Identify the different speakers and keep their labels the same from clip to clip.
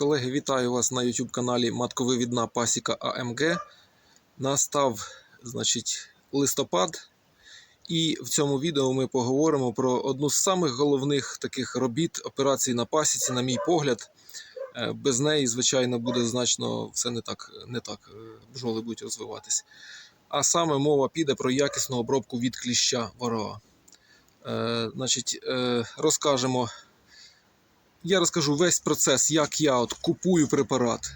Speaker 1: Колеги, вітаю вас на YouTube каналі Матковивідна Пасіка АМГ. Настав значить, листопад, і в цьому відео ми поговоримо про одну з самих головних таких робіт операцій на пасіці, на мій погляд. Е, Без неї, звичайно, буде значно все не так, не так е, бджоли будуть розвиватись. А саме мова піде про якісну обробку від кліща ворога. Е, значить, е, розкажемо я розкажу весь процес, як я от купую препарат.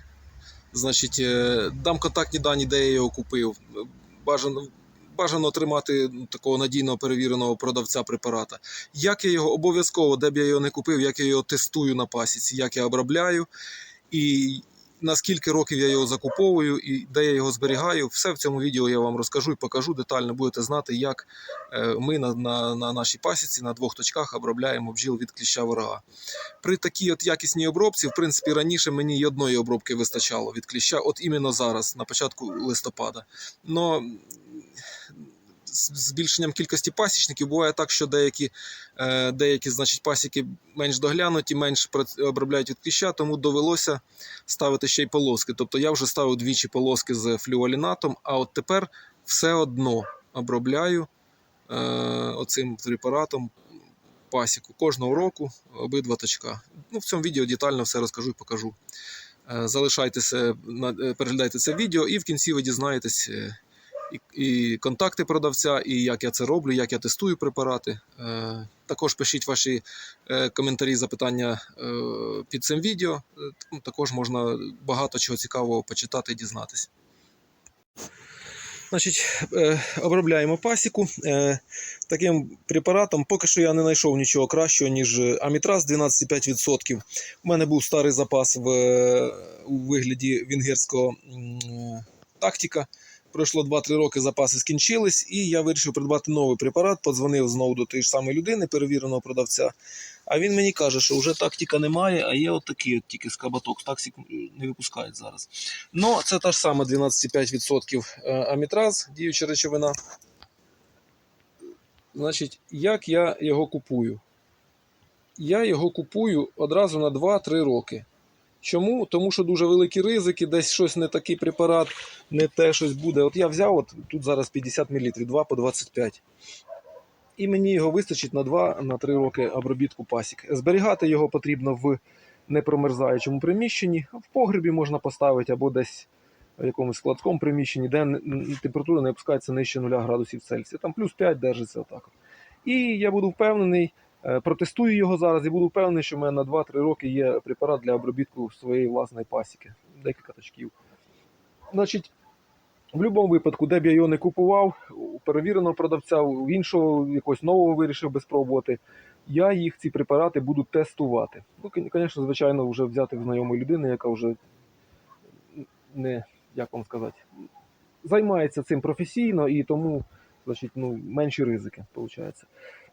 Speaker 1: Значить, е, дам контактні дані, де я його купив. Бажано, бажано отримати такого надійного перевіреного продавця препарата. Як я його обов'язково, де б я його не купив, як я його тестую на пасіці, як я обробляю, і на скільки років я його закуповую, і де я його зберігаю. Все в цьому відео я вам розкажу і покажу детально. Будете знати, як е, ми на, на, на нашій пасіці на двох точках обробляємо бджіл від кліща ворога. При такій от якісній обробці, в принципі, раніше мені й одної обробки вистачало від кліща, от іменно зараз, на початку листопада. Но збільшенням кількості пасічників буває так, що деякі, е, деякі значить, пасіки менш доглянуті, менш обробляють від кліща, тому довелося ставити ще й полоски. Тобто я вже ставив двічі полоски з флювалінатом, а от тепер все одно обробляю е, оцим препаратом пасіку кожного року обидва точка. Ну, в цьому відео детально все розкажу і покажу. Е, Залишайтеся, е, переглядайте це відео, і в кінці ви дізнаєтесь і, і контакти продавця, і як я це роблю, як я тестую препарати. Е, Також пишіть ваші е, коментарі, запитання е, під цим відео. Е, ну, Також можна багато чого цікавого почитати і дізнатися. Значить, е, обробляємо пасіку е, таким препаратом. Поки що я не знайшов нічого кращого, ніж амітраз 12,5%. У мене був старий запас в, у вигляді венгерського тактика. Пройшло 2-3 роки, запаси скінчились, і я вирішив придбати новий препарат. Подзвонив знову до тієї ж самої людини, перевіреного продавця. А він мені каже, що вже тактика немає, а є от такі, от тільки з кабаток. Тактик не випускають зараз. Ну, це та ж сама 12,5% е, амітраз, діюча речовина. Значить, як я його купую? Я його купую одразу на 2-3 роки. Чому? Тому що дуже великі ризики, десь щось не такий препарат, не те щось буде. От я взяв, от тут зараз 50 мл, 2 по 25. І мені його вистачить на 2-3 роки обробітку пасік. Зберігати його потрібно в непромерзаючому приміщенні. В погребі можна поставити або десь в якомусь складському приміщенні, де температура не опускається нижче 0 градусів Цельсія. Там плюс 5 держиться отак. І я буду впевнений, е, протестую його зараз і буду впевнений, що в мене на 2-3 роки є препарат для обробітку своєї власної пасіки. Декілька точків. Значить, в будь-якому випадку, де б я його не купував, у перевіреного продавця, у іншого якогось нового вирішив би спробувати, я їх ці препарати буду тестувати. Ну, звісно, звичайно, вже взяти в знайомої людини, яка вже не, як вам сказати, займається цим професійно і тому значить, ну, менші ризики, виходить.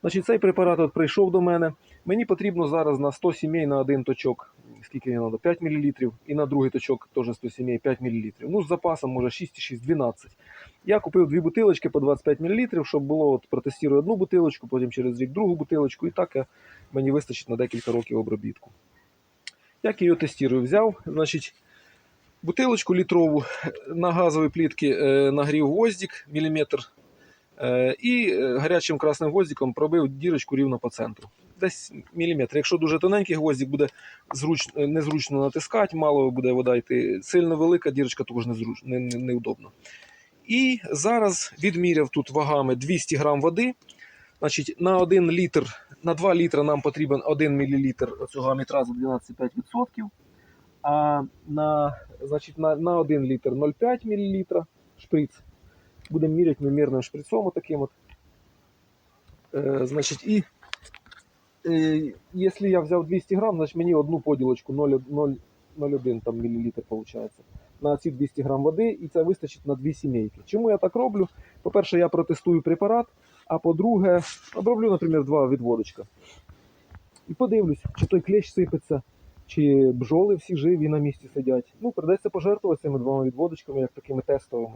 Speaker 1: Значить, цей препарат от прийшов до мене. Мені потрібно зараз на 100 сімей на один точок, скільки мені треба, 5 мл, і на другий точок теж 100 сімей 5 мл. Ну, з запасом може 6,6, 12. Я купив дві бутилочки по 25 мл, щоб було от, протестую одну бутилочку, потім через рік другу бутилочку, і так я, мені вистачить на декілька років обробітку. Як я її тестую? Взяв, значить, бутилочку літрову на газовій плітці е, нагрів гвоздик міліметр е, і е, гарячим красним гвоздиком пробив дірочку рівно по центру. Десь міліметр. Якщо дуже тоненький гвоздик, буде зручно, незручно натискати, мало буде вода йти. Сильно велика дірочка також незруч, не, не, неудобно. І зараз відміряв тут вагами 200 грам води. Значить, на 1 літр, на 2 літра нам потрібен 1 мл цього амітразу 12,5%. А на, значить, на, на 1 літр 0,5 мл шприц. Будемо міряти ми мірним шприцом таким от. Е, значить, і е, якщо я взяв 200 грам, значить мені одну поділочку 0,1 там мілілітр виходить. На ці 200 грам води, і це вистачить на дві сімейки. Чому я так роблю? По-перше, я протестую препарат, а по-друге, оброблю, наприклад, два відводочка. І подивлюсь, чи той клещ сипеться, чи бджоли всі живі на місці сидять. Ну, придеться пожертвувати цими двома відводочками, як такими тестовими.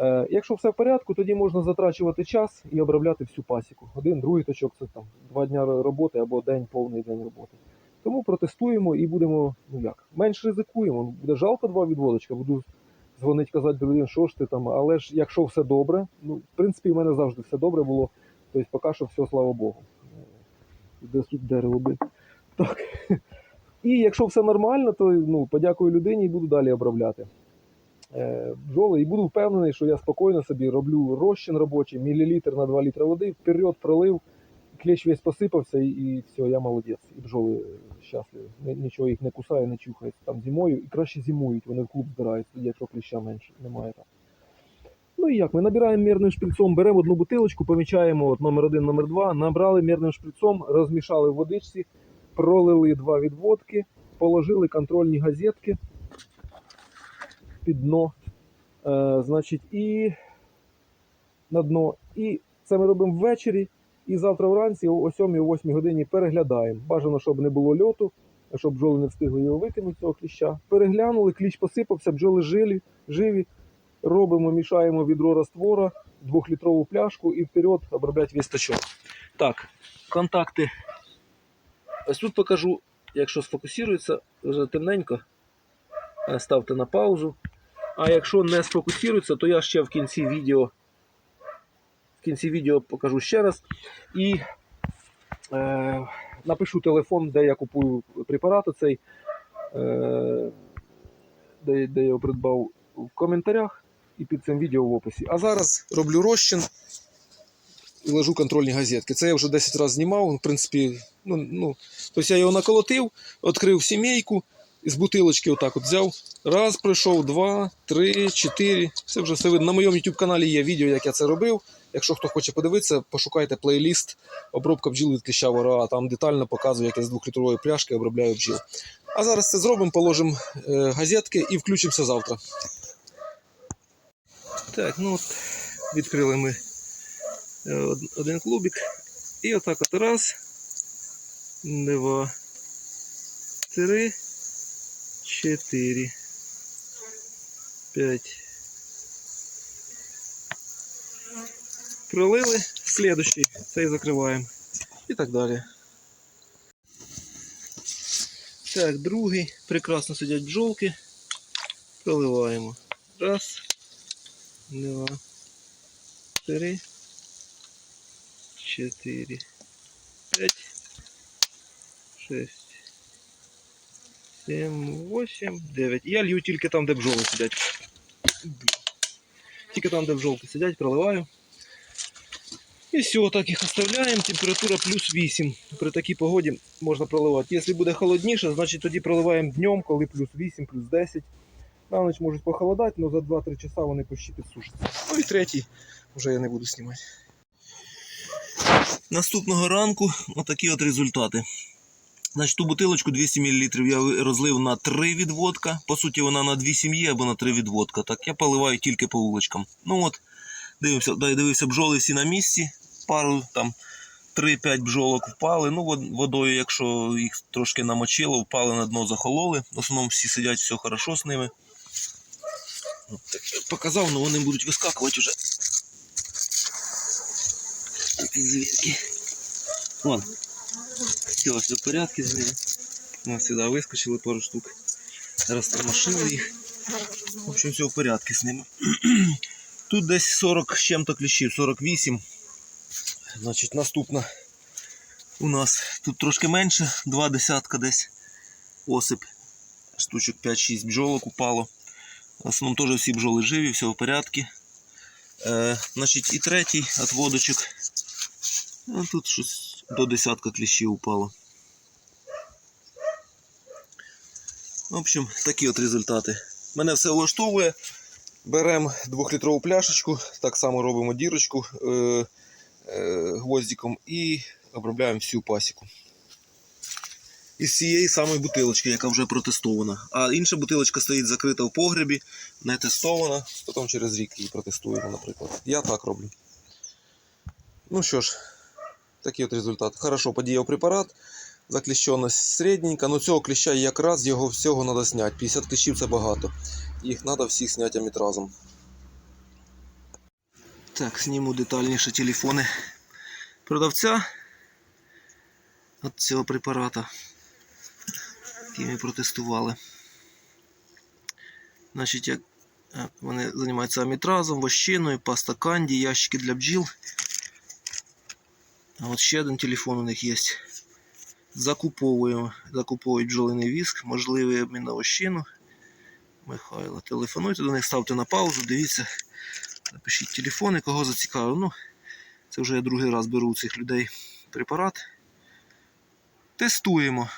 Speaker 1: Е, якщо все в порядку, тоді можна затрачувати час і обробляти всю пасіку. Один, другий точок це там два дня роботи або день, повний день роботи. Тому протестуємо і будемо, ну як, менш ризикуємо. Буде жалко два відводочка, буду дзвонити казати, блін, що ж ти там. Але ж якщо все добре, ну, в принципі, в мене завжди все добре було. Тобто поки що все, слава Богу. Де тут дерево би. Так. І якщо все нормально, то ну, подякую людині і буду далі обробляти е, бджоли. І буду впевнений, що я спокійно собі роблю розчин робочий, мілілітр на 2 літри води, вперед пролив, клещ весь посипався і, і все, я молодець. І бджоли щасливі. Нічого їх не кусає, не чухає. Там зимою і краще зимують, вони в клуб збираються, якщо кліща менше немає там. Ну і як? Ми набираємо мірним шприцом, беремо одну бутилочку, помічаємо от номер один, номер два, набрали мірним шприцом, розмішали в водичці, пролили два відводки, положили контрольні газетки під дно. Е, значить, і на дно. І це ми робимо ввечері. І завтра вранці о 7-8 годині переглядаємо. Бажано, щоб не було льоту, щоб бджоли не встигли його витягнути цього кліща. Переглянули, кліщ посипався, бджоли жилі, живі. Робимо, мішаємо відро раствора, двохлітрову пляшку і вперед обробляти весь тачок. Так, контакти. Ось тут покажу, якщо сфокусується, вже темненько. Е, Ставте на паузу. А якщо не сфокусується, то я ще в кінці відео в кінці відео покажу ще раз. І е, напишу телефон, де я купую препарат цей, е, де, де я його придбав в коментарях і під цим відео в описі. А зараз роблю розчин і ложу контрольні газетки. Це я вже 10 разів знімав. В принципі, ну, ну, тобто я його наколотив, відкрив сімейку, з бутилочки отак от взяв. Раз пройшов, два, три, чотири. Все вже все видно. На моєму YouTube каналі є відео, як я це робив. Якщо хто хоче подивитися, пошукайте плейліст обробка бджіл від кліща вора, там детально показую, як я з двохлітрової пляшки обробляю бджіл. А зараз це зробимо, положимо е, газетки і включимося завтра. Так, ну от відкрили ми е, один клубик. І отак от раз, два, три, четыре, пять. Пролили, слідущий, цей закриваємо. І так далі. Так, другий. Прекрасно сидять бджолки. Проливаємо. Раз, два, три, чотири, п'ять, шість. 7, 8, 9. Я лью тільки там, де бджоли сидять. Тільки там, де бжолки сидять, проливаю. І все, так їх оставляємо. Температура плюс 8. При такій погоді можна проливати. Якщо буде холодніше, значить тоді проливаємо днем, коли плюс 8, плюс 10. На ніч можуть похолодати, але за 2-3 часа вони почти підсушаться. Ну і третій вже я не буду знімати. Наступного ранку отакі от результати. Значить, ту бутилочку 200 мл я розлив на 3 відводка. По суті, вона на 2 сім'ї або на 3 відводка. Так, я поливаю тільки по вуличкам. Ну от, дивився, дивився, бджоли всі на місці. Пару там 3-5 бджолок впали. Ну, водою, якщо їх трошки намочило, впали на дно, захололи. В основному всі сидять, все хорошо з ними. Так я показав, але вони будуть вискакувати вже. Ці звірки. Вон. Все, все в порядке з ними. Нас сюди вискочили пару штук. Розтормошили їх. В общем, все в порядку з ними. Тут десь 40 з чим-то кліщів, 48. Значить, наступна у нас тут трошки менше, два десятка десь осип. Штучок 5-6 бджолок упало. В основному теж всі бджоли живі, все в порядку. Е, значить, і третій отводочок. А тут щось до десятка кліщів упало. В общем, такі от результати. Мене все влаштовує. Беремо двохлітрову пляшечку, так само робимо дірочку е, е, гвоздиком і обробляємо всю пасіку. Із цієї самої бутилочки, яка вже протестована. А інша бутилочка стоїть закрита в погребі, не тестована. Потім через рік її протестуємо, наприклад. Я так роблю. Ну що ж, такий от результат. Хорошо подіяв препарат. Закліщеність середненька. Ну цього кліща якраз його всього треба зняти. 50 кліщів це багато. Їх треба всіх зняти міт разом. Так, зніму детальніше телефони продавця от цього препарата. які ми протестували. Значить, як е, вони займаються амітразом, вощиною, паста канді, ящики для бджіл. А от ще один телефон у них є. Закуповуємо, закуповують бджолиний віск, можливий обмін на вощину. Михайло, телефонуйте до них, ставте на паузу, дивіться, напишіть телефони, кого зацікавив. Ну, це вже я другий раз беру у цих людей препарат. Тестуємо.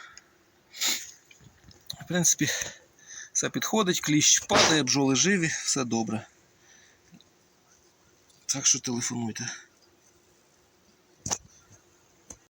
Speaker 1: В принципі, все підходить, кліщ падає, бджоли живі, все добре. Так що телефонуйте.